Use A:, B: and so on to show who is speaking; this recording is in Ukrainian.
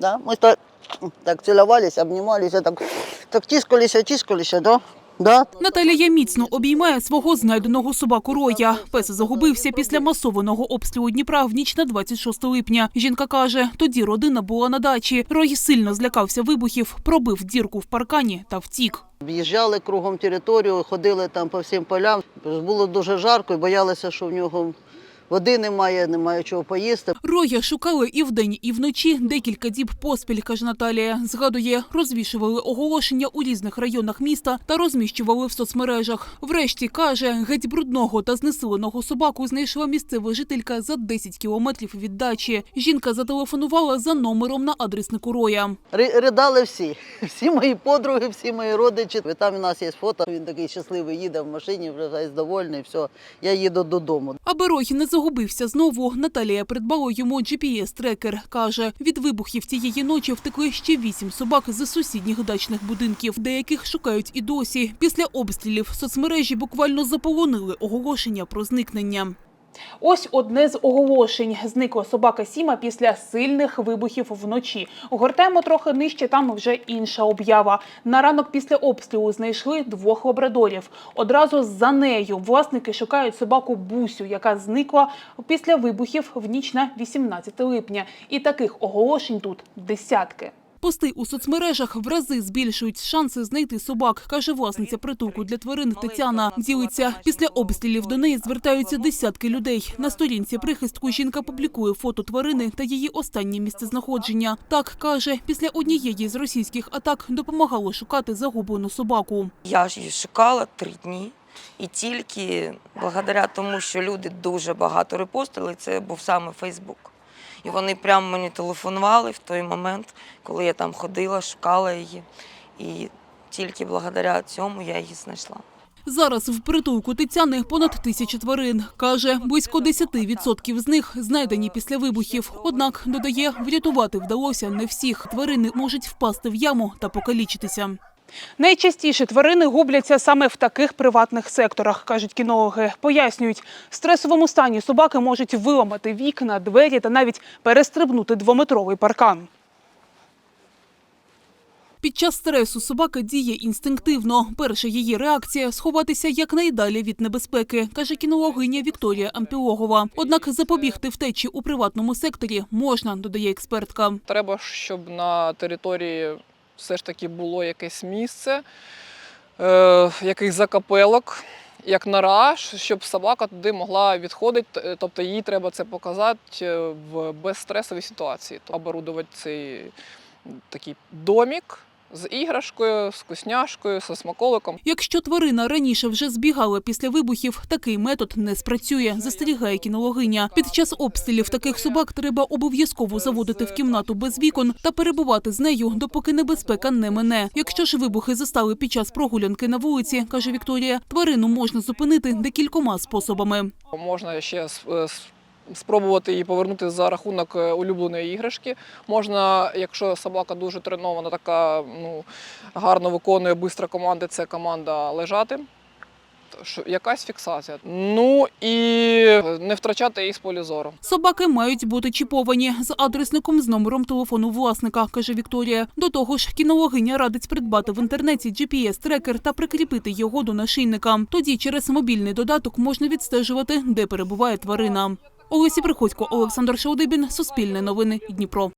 A: Да? Мы то, так целовались, обнимались, так, так тискались, тискались, да? Да?
B: Наталія міцно обіймає свого знайденого собаку Роя. Пес загубився після масованого обстрілу Дніпра в ніч на 26 липня. Жінка каже, тоді родина була на дачі. Рой сильно злякався вибухів, пробив дірку в паркані та втік.
A: Об'їжджали кругом територію, ходили там по всім полям. Було дуже жарко і боялися, що в нього води немає, немає чого поїсти.
B: Роя шукали і вдень, і вночі декілька діб поспіль, каже Наталія. Згадує, розвішували оголошення у різних районах міста та розміщували в соцмережах. Врешті каже, геть брудного та знесиленого собаку знайшла місцева жителька за 10 кілометрів від дачі. Жінка зателефонувала за номером на адреснику Роя.
A: Ри- Ридали всі, всі мої подруги, всі мої родичі. Там у нас є фото. Він такий щасливий їде в машині, вже довольний. Все, я їду додому.
B: Аби Рой не загубився знову, Наталія придбала йому GPS-трекер. Каже, від вибухів цієї ночі втекли ще вісім собак з сусідніх дачних будинків, деяких шукають і досі. Після обстрілів соцмережі буквально заполонили оголошення про зникнення. Ось одне з оголошень. Зникла собака Сіма після сильних вибухів вночі. Огортаємо трохи нижче, там вже інша об'ява. На ранок після обстрілу знайшли двох лабрадорів. Одразу за нею власники шукають собаку Бусю, яка зникла після вибухів в ніч на 18 липня. І таких оголошень тут десятки. Пости у соцмережах в рази збільшують шанси знайти собак, каже власниця притулку для тварин Тетяна. Ділиться після обстрілів до неї звертаються десятки людей. На сторінці прихистку жінка публікує фото тварини та її останнє місцезнаходження. Так каже, після однієї з російських атак допомагало шукати загублену собаку.
C: Я ж її шукала три дні. І тільки благодаря тому, що люди дуже багато репостили, це був саме Фейсбук. І вони прямо мені телефонували в той момент, коли я там ходила, шукала її. І тільки благодаря цьому я її знайшла.
B: Зараз в притулку Тетяни понад тисяча тварин. Каже, близько 10% з них знайдені після вибухів. Однак, додає, врятувати вдалося не всіх. Тварини можуть впасти в яму та покалічитися. Найчастіше тварини губляться саме в таких приватних секторах, кажуть кінологи. Пояснюють, в стресовому стані собаки можуть виламати вікна, двері та навіть перестрибнути двометровий паркан. Під час стресу собака діє інстинктивно. Перша її реакція сховатися якнайдалі від небезпеки, каже кінологиня Вікторія Ампілогова. Однак запобігти втечі у приватному секторі можна, додає експертка.
D: Треба, щоб на території все ж таки було якесь місце, е, якийсь закапелок, як нараж, щоб собака туди могла відходити. Тобто їй треба це показати е, в безстресовій ситуації. Тобто оборудувати цей такий домік з іграшкою, з вкусняшкою, зі смаколиком.
B: Якщо тварина раніше вже збігала після вибухів, такий метод не спрацює, застерігає кінологиня. Під час обстрілів таких собак треба обов'язково заводити в кімнату без вікон та перебувати з нею, допоки небезпека не мине. Якщо ж вибухи застали під час прогулянки на вулиці, каже Вікторія, тварину можна зупинити декількома способами.
D: Можна ще е, спробувати її повернути за рахунок е, улюбленої іграшки. Можна, якщо собака дуже тренована, така ну, гарно виконує бистро команди, це команда лежати. Якась фіксація. Ну і не втрачати її з полі зору.
B: Собаки мають бути чіповані з адресником з номером телефону власника, каже Вікторія. До того ж, кінологиня радить придбати в інтернеті GPS-трекер та прикріпити його до нашийника. Тоді через мобільний додаток можна відстежувати, де перебуває тварина. Олесі Приходько, Олександр Шаудибін, Суспільне новини, Дніпро.